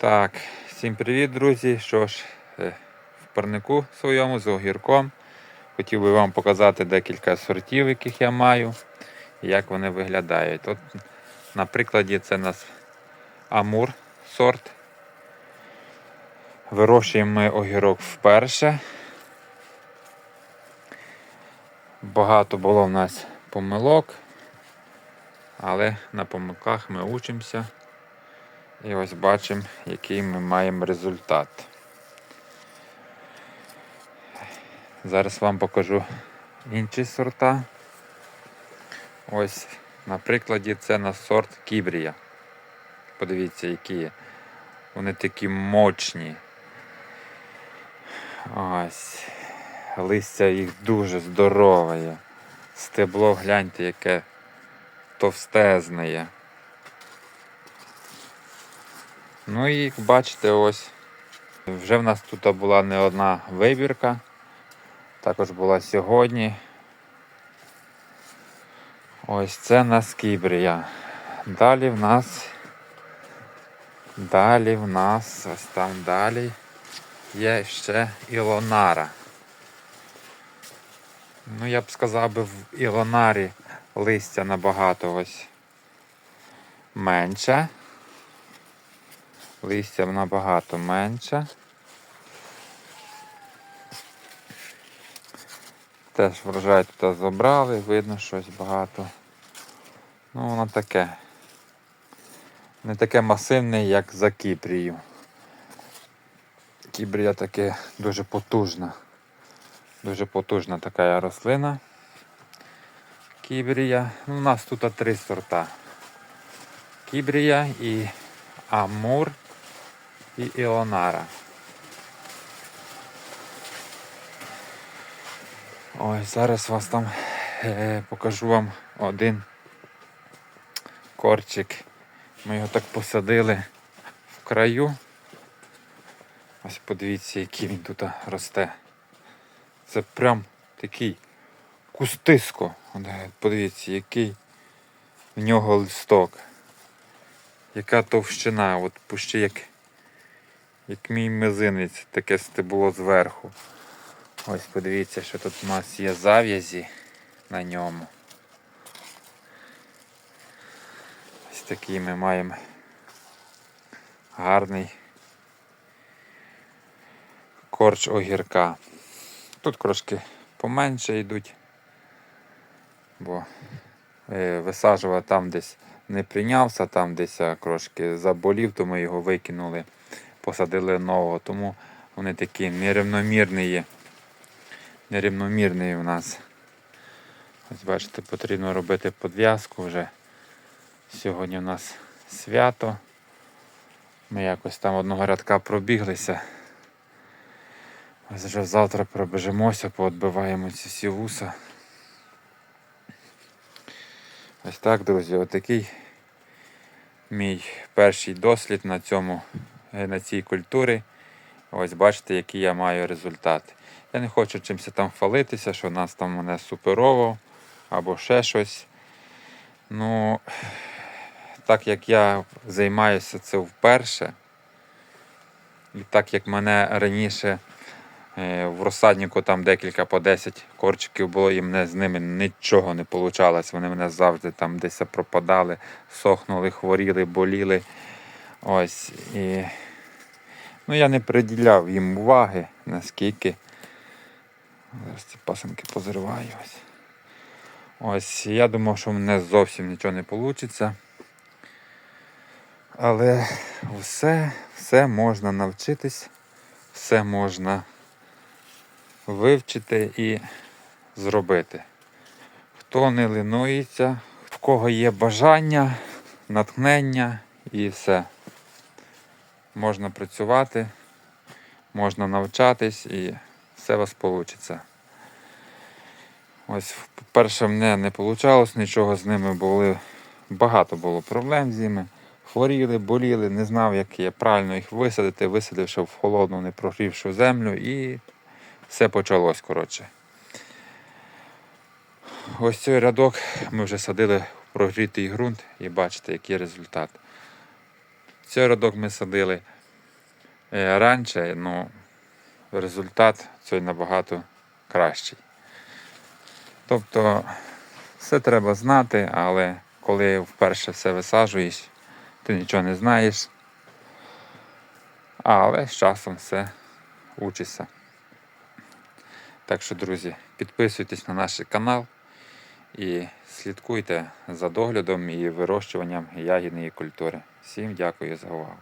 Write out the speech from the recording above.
Так, всім привіт, друзі. Що ж, е, в парнику своєму з огірком. Хотів би вам показати декілька сортів, яких я маю, і як вони виглядають. От, на прикладі, це у нас Амур сорт. Вирощуємо ми огірок вперше. Багато було в нас помилок, але на помилках ми учимося. І ось бачимо, який ми маємо результат. Зараз вам покажу інші сорта. Ось, на прикладі, це на сорт Кібрія. Подивіться, які. Вони такі мощні. Ось. Листя їх дуже здорове. Стебло, гляньте, яке товстезне є. Ну і бачите, ось вже в нас тут була не одна вибірка. Також була сьогодні. Ось це нас Кібрія. Далі в нас. Далі в нас, ось там далі є ще Ілонара. Ну, я б сказав би, в Ілонарі листя набагато ось менше. Листя набагато менше. Теж врожай тут забрали, видно щось багато. Ну, воно таке. Не таке масивне, як за Кіпрію. Кібрія таке дуже потужна. Дуже потужна така рослина. Кібрія. Ну, у нас тут три сорта. Кібрія і Амур і Іонара. Ой, зараз вас там е, покажу вам один корчик. Ми його так посадили в краю. Ось подивіться, який він тут росте. Це прям такий кустиско. Подивіться, який в нього листок. Яка товщина, от пущи як, як мій мизинець, таке стебло зверху. Ось подивіться, що тут у нас є зав'язі на ньому. Ось такий ми маємо гарний корч огірка. Тут трошки поменше йдуть, бо е, висаджував там десь не прийнявся, там десь трошки заболів, то ми його викинули, посадили нового, тому вони такі нерівномірні є. Нерівномірний у нас. Ось бачите, потрібно робити подв'язку вже. Сьогодні у нас свято. Ми якось там одного рядка пробіглися. Ось вже завтра пробежимося, поотбиваємо ці всі вуса. Ось так, друзі, отакий мій перший дослід на цьому, на цій культурі. Ось бачите, який я маю результат. Я не хочу чимось там хвалитися, що нас там мене суперово або ще щось. Ну, так як я займаюся це вперше, і так як мене раніше е, в розсаднику там декілька по 10 корчиків було, і мене з ними нічого не вийшло. Вони мене завжди там десь пропадали, сохнули, хворіли, боліли. Ось. І... Ну, я не приділяв їм уваги, наскільки. Зараз ці пасенки позриваю. Ось. Ось, я думав, що в мене зовсім нічого не вийде. Але все, все можна навчитись, все можна вивчити і зробити. Хто не лінується, в кого є бажання, натхнення і все. Можна працювати, можна навчатись і все у вас вийде. Ось, перше, мене не вийшло, нічого з ними були. Багато було проблем з ними. Хворіли, боліли, не знав, як я правильно їх висадити, висадивши в холодну, не прогрівшу землю і все почалось, коротше. Ось цей рядок ми вже садили в прогрітий ґрунт і бачите, який результат. Цей рядок ми садили е, раніше, ну, результат цей набагато кращий. Тобто все треба знати, але коли вперше все висаджуєш, ти нічого не знаєш. Але з часом все учишся. Так що, друзі, підписуйтесь на наш канал і слідкуйте за доглядом і вирощуванням ягідної культури. Всім дякую за увагу.